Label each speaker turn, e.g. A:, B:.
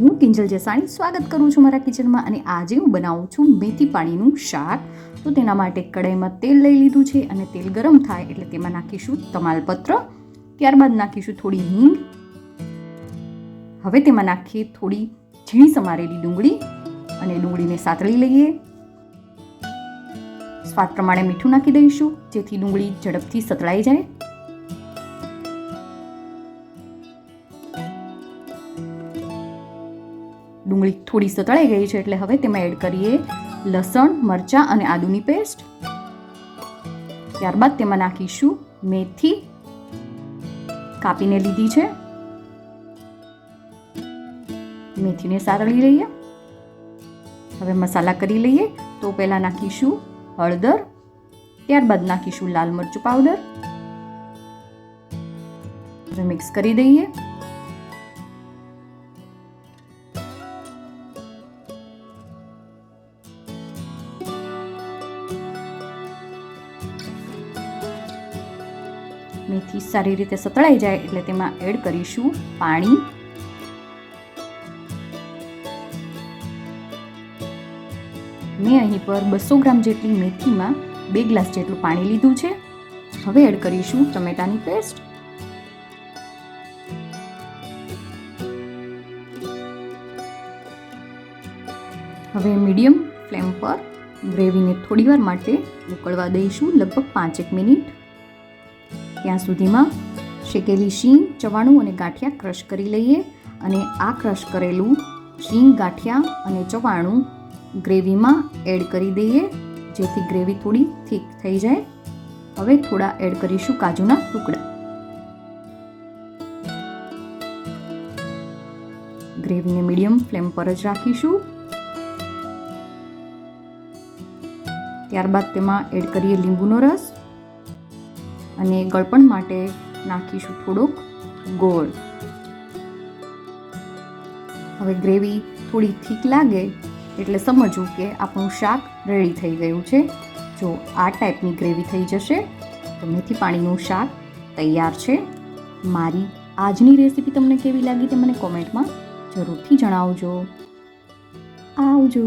A: હું કિંજલ જસાણી સ્વાગત કરું છું મારા કિચનમાં અને આજે હું બનાવું છું મેથી પાણીનું શાક. તો તેના માટે કડાઈમાં તેલ લઈ લીધું છે અને તેલ ગરમ થાય એટલે તેમાં નાખીશું તમાલપત્ર, ત્યારબાદ નાખીશું થોડી હિંગ. હવે તેમાં નાખીએ થોડી ઝીણી સમારેલી ડુંગળી અને ડુંગળીને સાતળી લઈએ. સ્વાદ પ્રમાણે મીઠું નાખી દઈશું જેથી ડુંગળી ઝડપથી સતળાઈ જાય. ડુંગળી થોડી સતળાઈ ગઈ છે એટલે હવે તેમાં એડ કરીએ લસણ, મરચાં અને આદુની પેસ્ટ. ત્યારબાદ તેમાં નાખીશું મેથી. કાપીને લીધી છે. મેથીને સારળી લઈએ. હવે મસાલા કરી લઈએ તો પહેલાં નાખીશું હળદર. ત્યારબાદ નાખીશું લાલ મરચું પાવડર. મિક્સ કરી દઈએ. મેથી સારી રીતે સતળાઈ જાય એટલે તેમાં એડ કરીશું પાણી. મેં અહીં પર બસો ગ્રામ જેટલી મેથીમાં બે ગ્લાસ જેટલું પાણી લીધું છે. હવે એડ કરીશું ટમેટાની પેસ્ટ. હવે મીડિયમ ફ્લેમ પર ગ્રેવીને થોડીવાર માટે ઉકળવા દઈશું લગભગ પાંચેક મિનિટ. ત્યાં સુધીમાં શેકેલી શીંગ, ચવાણું અને ગાંઠિયા ક્રશ કરી લઈએ અને આ ક્રશ કરેલું શીંગ, ગાંઠિયા અને ચવાણું ગ્રેવીમાં એડ કરી દઈએ, જેથી ગ્રેવી થોડી થીક થઈ જાય. હવે થોડા એડ કરીશું કાજુના ટુકડા. ગ્રેવીને મીડિયમ ફ્લેમ પર જ રાખીશું. ત્યારબાદ તેમાં એડ કરીએ લીંબુનો રસ. અને ગળપણ માટે નાખીશું થોડોક ગોળ. હવે ગ્રેવી થોડી થીક લાગે એટલે સમજવું કે આપણું શાક રેડી થઈ ગયું છે. જો આ ટાઈપની ગ્રેવી થઈ જશે, તો મેથી પાણીનું શાક તૈયાર છે. મારી આજની રેસીપી તમને કેવી લાગી તે મને કોમેન્ટમાં જરૂરથી જણાવજો. આવજો.